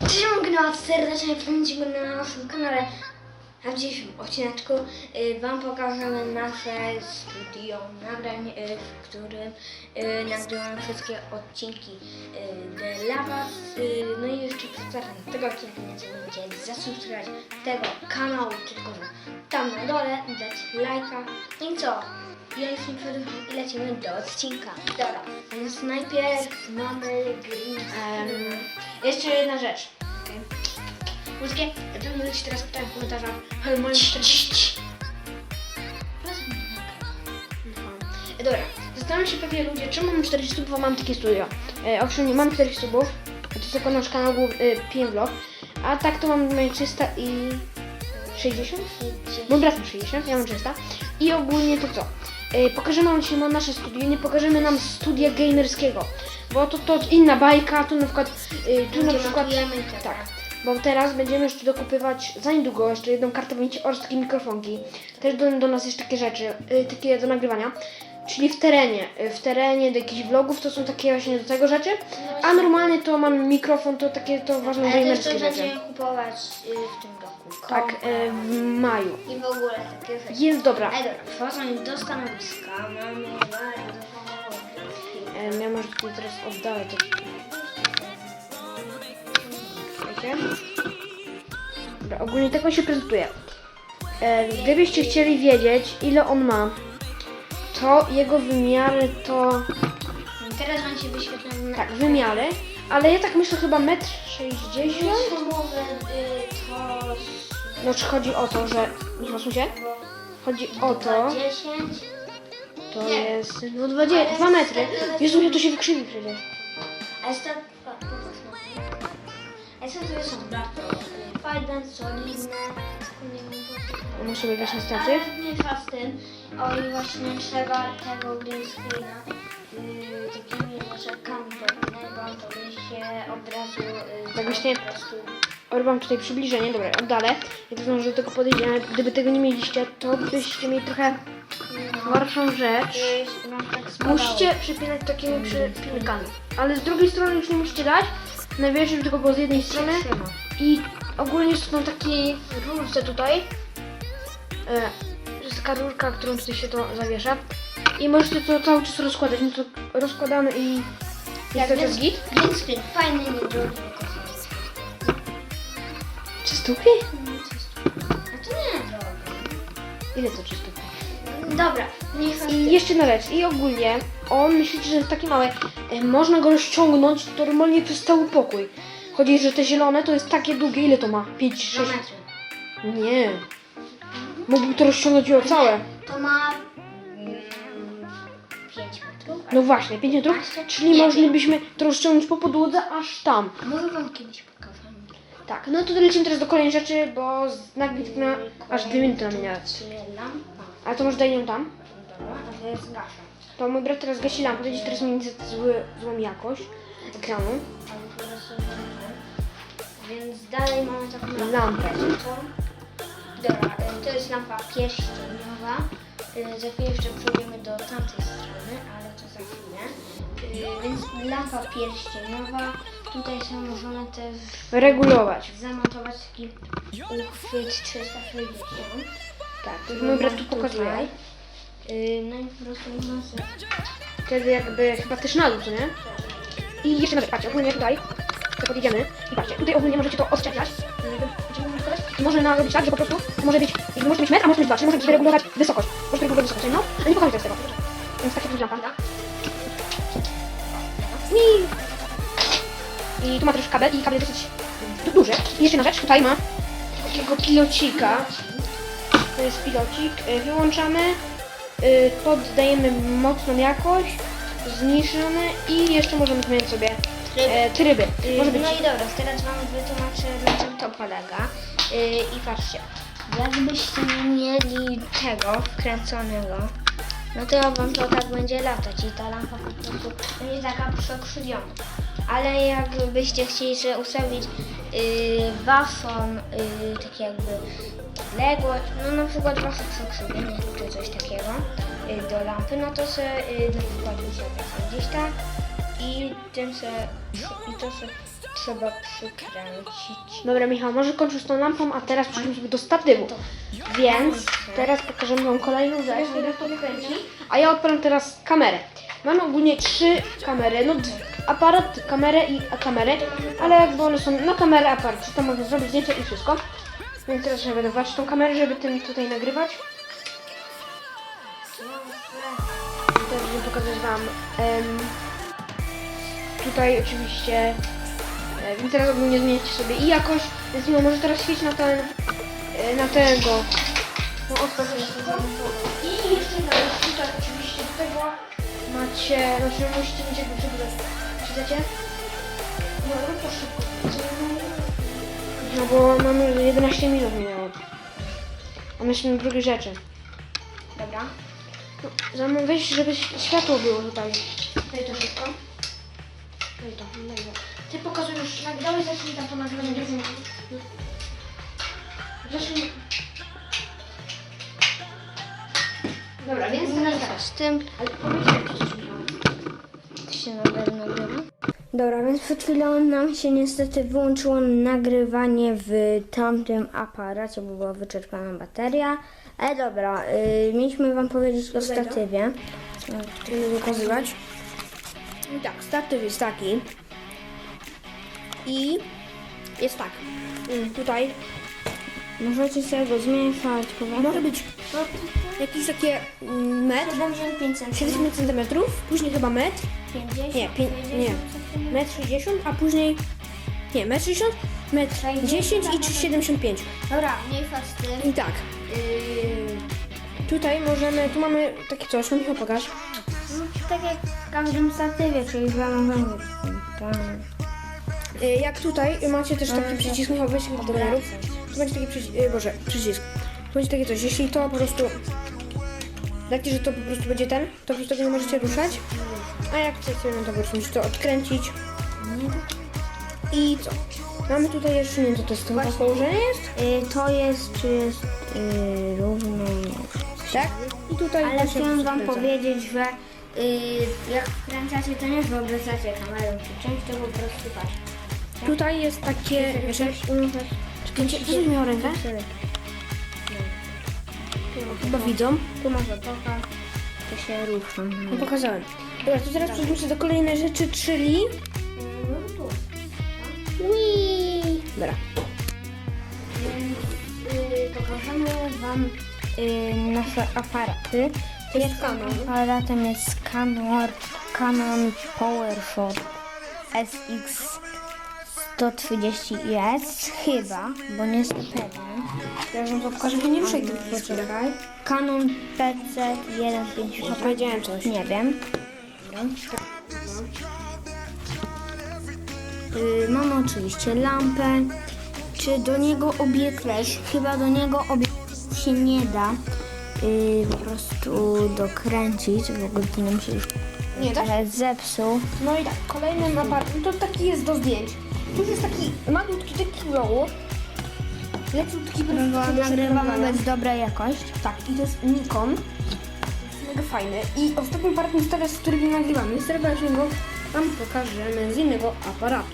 Cześć, mogę serdecznie wrócić na naszym kanale. A w dzisiejszym odcineczku y, Wam pokażemy nasze studio nagrań, y, w którym y, nagrywamy wszystkie odcinki y, dla Was. Y, no i jeszcze przedstawiam tego odcinka, nie będziecie zasubskrybować tego kanału, tylko że tam na dole dać lajka. No i co? Ja jestem przedłużam i lecimy do odcinka. Dobra, więc najpierw mamy green. Um, jeszcze jedna rzecz. Na pewno będę się teraz pytałem w komentarzach, ale moim 40. Dobra, zastanawiam się pewnie ludzie, czemu mam 40 subów, a mam takie studio. E, owszem, nie mam 40 subów, to jest tylko nasz kanał e, PM Vlog, a tak to mam moje 300 i 60? Mój brat ma 60, ja mam 300. I ogólnie to co? E, pokażemy wam dzisiaj mam nasze studio, nie pokażemy nam studia gamerskiego, bo to, to inna bajka, tu na przykład, e, tu na przykład, tak, bo teraz będziemy jeszcze dokupywać za niedługo jeszcze jedną kartę pamięci oraz takie mikrofonki. Też do, do nas jeszcze takie rzeczy, y, takie do nagrywania. Czyli w terenie, y, w terenie do jakichś vlogów to są takie właśnie do tego rzeczy, a normalnie to mam mikrofon, to takie to ważne Ale też gamerskie to rzeczy. będziemy kupować y, w tym roku. Tak, Kompa y, w maju. I w ogóle takie rzeczy. Jest dobra. Ej, dobra, przechodząc do stanowiska, mamy bardzo fajne E, Ja może tutaj teraz oddalę to. Wiecie? Dobra, ogólnie tak on się prezentuje. E, Gdybyście chcieli wiedzieć, ile on ma, to jego wymiary to... Teraz wam się wyświetlam na Tak, wymiary, ale ja tak myślę chyba 1,60 m. Filmowe y, to Znaczy chodzi o to, że... Nie się. Chodzi o to, 10. to Nie. jest... No 2, 2 metry. Jezu, ja to się wykrzywi przecież. A jest to... o, popatrz na to. A jest to to są bardzo y, fajne, solidne. Nie. Muszę wygrać na Ale statyw. mniejsza z tym. O i właśnie trzeba tego green screena yy, takimi rzeczkami podpinać, bo to by się od razu yy, Tak właśnie- po prostu Robiłam tutaj przybliżenie, dobra, oddalę. I to że do tego podejdziemy. Gdyby tego nie mieliście, to byście mieli trochę gorszą rzecz. tak. Musicie przypinać takimi przypinakami. Ale z drugiej strony już nie musicie dać. Najwyżej tylko go z jednej strony. I ogólnie są takie rurce tutaj. E, jest taka rurka, którą tutaj się to zawiesza. I możecie to cały czas rozkładać. My to rozkładamy i jest czas więc- git. Green screen, fajny, kosmiczny. Czy stówki? A to nie drogi. Ile to czy stówki? Dobra, tym. I jeszcze jedna rzecz. I ogólnie on myślicie, że jest taki mały. E, można go rozciągnąć to normalnie przez cały pokój. Chodzi, że te zielone to jest takie długie. Ile to ma? 5, 6? Dwa metry. Nie. Mógłby to rozciągnąć o całe. To ma 5 metrów. No właśnie, 5 metrów. Czyli moglibyśmy to rozciągnąć po podłodze aż tam. Może wam kiedyś pokażę. Tak, no to lecimy teraz do kolejnej rzeczy, bo znak widok na aż 2 minuty. Czyli lampa. Ale to może daj ją tam. Dobra, a to jest. To mój brat teraz gasi lampę, będzie teraz mieć zły, złą jakość ekranu. Więc dalej mamy taką Lampę. Dobra, y, to jest lampa pierścieniowa. Y, Za chwilę jeszcze przejdziemy do tamtej strony, ale to za chwilę. Y, Więc lampa pierścieniowa. Tutaj są możemy też Regulować. zamontować taki uchwyt 360. Tak, to już mój brat tu pokazuje. No i po prostu masę. Wtedy jakby chyba też na dół, nie? I jeszcze nawet, patrzcie, ogólnie tutaj, to podjedziemy i patrzcie, tutaj ogólnie możecie to odczepiać. I może narobić tak, że po prostu może być, może być metr, a może być dwa, czyli możecie wyregulować wysokość. Możecie wyregulować wysokość, no, ale nie pokażę teraz tego. Więc takie lampa. I... I tu ma też kabel i kabel dosyć du- duży. I jeszcze jedna rzecz, tutaj ma takiego pilocika. To jest pilocik, y, wyłączamy, y, poddajemy mocną jakość, zniszczamy i jeszcze możemy zmieniać sobie e, tryby. Może być No i dobra, teraz wam wytłumaczę na czym to polega. Yy, I patrzcie, jakbyście mieli tego wkręconego, no to wam to tak będzie latać i ta lampa po prostu będzie taka przekrzywiona. Ale jakbyście chcieli sobie ustawić yy, waszą yy, takie jakby odległość, no na przykład wasze przekrzywienie czy coś takiego yy, do lampy, no to yy, na przykład ustawiacie gdzieś tak i tym se, i to se trzeba przykręcić. Dobra, Michał, może kończysz z tą lampą, a teraz przejdźmy sobie do statywu. Więc teraz pokażemy wam kolejną rzecz, jak to kręci. A ja odpalam teraz kamerę. Mamy ogólnie trzy kamery, no d- aparat, kamerę i a kamerę, ale jakby one są na kamerę, aparat, czy to mogę zrobić zdjęcie i wszystko. Więc teraz będę włączyć tą kamerę, żeby tym tutaj nagrywać. Teraz będę pokazać wam em, tutaj oczywiście E, Więc teraz ogólnie zmieniacie sobie i jakość, więc mimo może teraz świeć na ten, e, na tego, no tego. I jeszcze tutaj oczywiście tego macie, znaczy musicie mieć jakby. Czytacie? No, no to szybko. No bo mamy 11 minut minęło. A myślimy drugie rzeczy. Dobra. No, za- weź, żeby światło było tutaj. Daj to szybko. Daj to, daj to. Ty pokazuj już, nagrałeś, zacznij tam to nagrywanie. Zacznij. Dobra, więc teraz tak. Z tym Ale powiedz jak to coś Michał. to się nadal nagrywa. Dobra, więc przed chwilą nam się niestety wyłączyło nagrywanie w tamtym aparacie, bo była wyczerpana bateria. Ale dobra, y, mieliśmy wam powiedzieć o statywie. Będę pokazywać. I tak, statyw jest taki. I jest tak. Mm, Tutaj Możecie sobie go zmieszać, może być no, jakieś takie mm, metr, 75 cm. 70 cm, później chyba metr, 50, Nie, pię- nie. metr 60, a później nie, metr 60, metr 10 i 75. Dobra, mniejsza z tym. I tak, yy, tutaj możemy, tu mamy takie coś, no Michał pokaż. No, tak jak w każdym statywie, czyli dwa. Tak. Yy, jak tutaj macie też taki przycisk, Michał weź chyba do kamerów. Tu będzie taki przycisk, yy, Boże, przycisk. Będzie takie coś, jeśli to po prostu, dacie, że to po prostu będzie ten, to po prostu tego nie możecie ruszać. A jak chcecie, no to po prostu musicie to odkręcić. I co? Mamy tutaj jeszcze, nie wiem co to jest, to chyba położenie jest? Y, to jest, czy jest y, równo. Tak? I tutaj Ale to się chciałam wam powiedzieć, że y, jak wkręcacie, to nie wyobrażacie kamerą czy czymś, to po prostu patrz. Tutaj jest takie, wiesz, Czekajcie, co miał rękę? Chyba widzą. Tu masz opoka, to się rusza. No pokazałem. Dobra, to teraz przejdźmy się do kolejnej rzeczy, czyli... No tu. Wii. Dobra. Więc y, pokażemy wam y, nasze aparaty. To jest Canon. Aparatem jest Canon, Canon PowerShot SX 130S chyba, bo nie jestem pewien. Ja to pokażę, bo nie ruszaj tych Poczekaj. Canon PC 1.5 Powiedziałem coś. Nie wiem. Y, mamy oczywiście lampę. Czy do niego obiekt Chyba do niego obiekt się nie da y, po prostu dokręcić, w ogóle to nam się już Nie, tak? trochę zepsuł. No i tak, kolejnym aparatem, to taki jest do zdjęć. Tu jest taki malutki, taki glow. Leciutki, do Nagrywamy bez dobrej jakości. Tak, i to jest Nikon. Jest mega fajny. I ostatni aparat jest teraz, z którym nagrywamy. Którego go wam pokażemy z innego aparatu.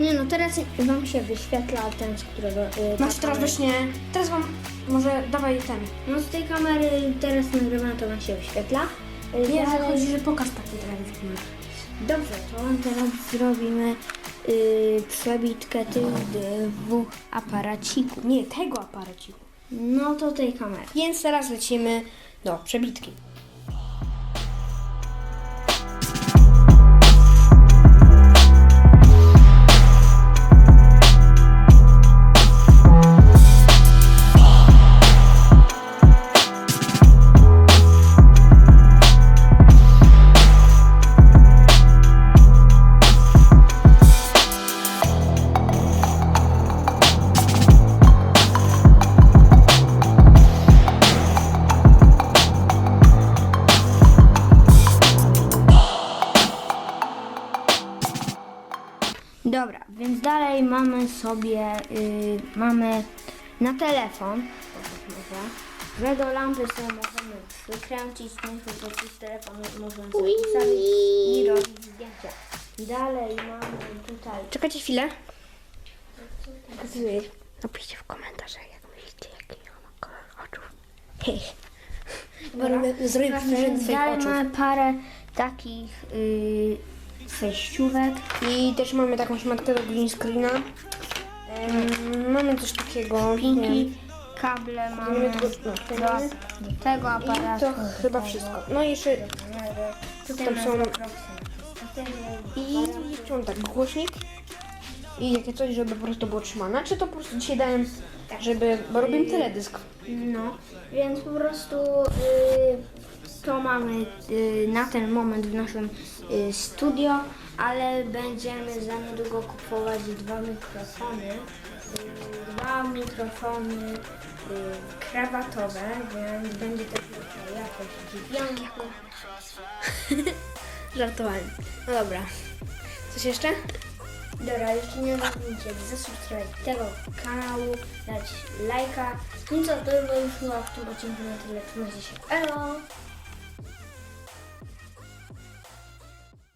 Nie no, teraz wam się wyświetla ten, z którego... y, ta Macie teraz właśnie, teraz wam, może dawaj ten. No z tej kamery teraz nagrywam, to wam się wyświetla. Y, Nie, że chodzi, że pokaż taki telewizor. Dobrze, to teraz zrobimy y, przebitkę tych dwóch aparacików. Nie, tego aparaciku. No to tej kamery. Więc teraz lecimy do przebitki. Sobie, y, mamy na telefon, że do lampy sobie możemy myślę, że z telefonu możemy sobie ustawić i robić zdjęcia. Dalej mamy tutaj Czekajcie chwilę. Napiszcie w komentarzach, jak myślicie, jaki ja mam kolor oczu. Hej. Zrobię prezent swoich Dalej oczu. mamy parę takich yy, przejściówek. I też mamy taką szmatkę do green screena. Em, mamy coś takiego. Pinki, kable mamy tylko- no, do, do tego I aparatu. to do chyba wszystko. No i jeszcze Tutaj Tam są-. I jeszcze mam tak głośnik i takie coś, żeby po prostu było trzymane. Czy to po prostu dzisiaj dałem, żeby, bo robimy teledysk. No, więc po prostu y, to mamy y, na ten moment w naszym y, studio, ale będziemy za niedługo kupować dwa mikrofony. Y, dwa mikrofony krawatowe, więc będzie musiał jakoś dziewiątku. Żartowałem. No dobra. Coś jeszcze? Dobra, jeszcze nie zapomnijcie zasubskrybować tego kanału, dać lajka. No co, to już chyba w tym odcinku na tyle. Trzymajcie się. Elo!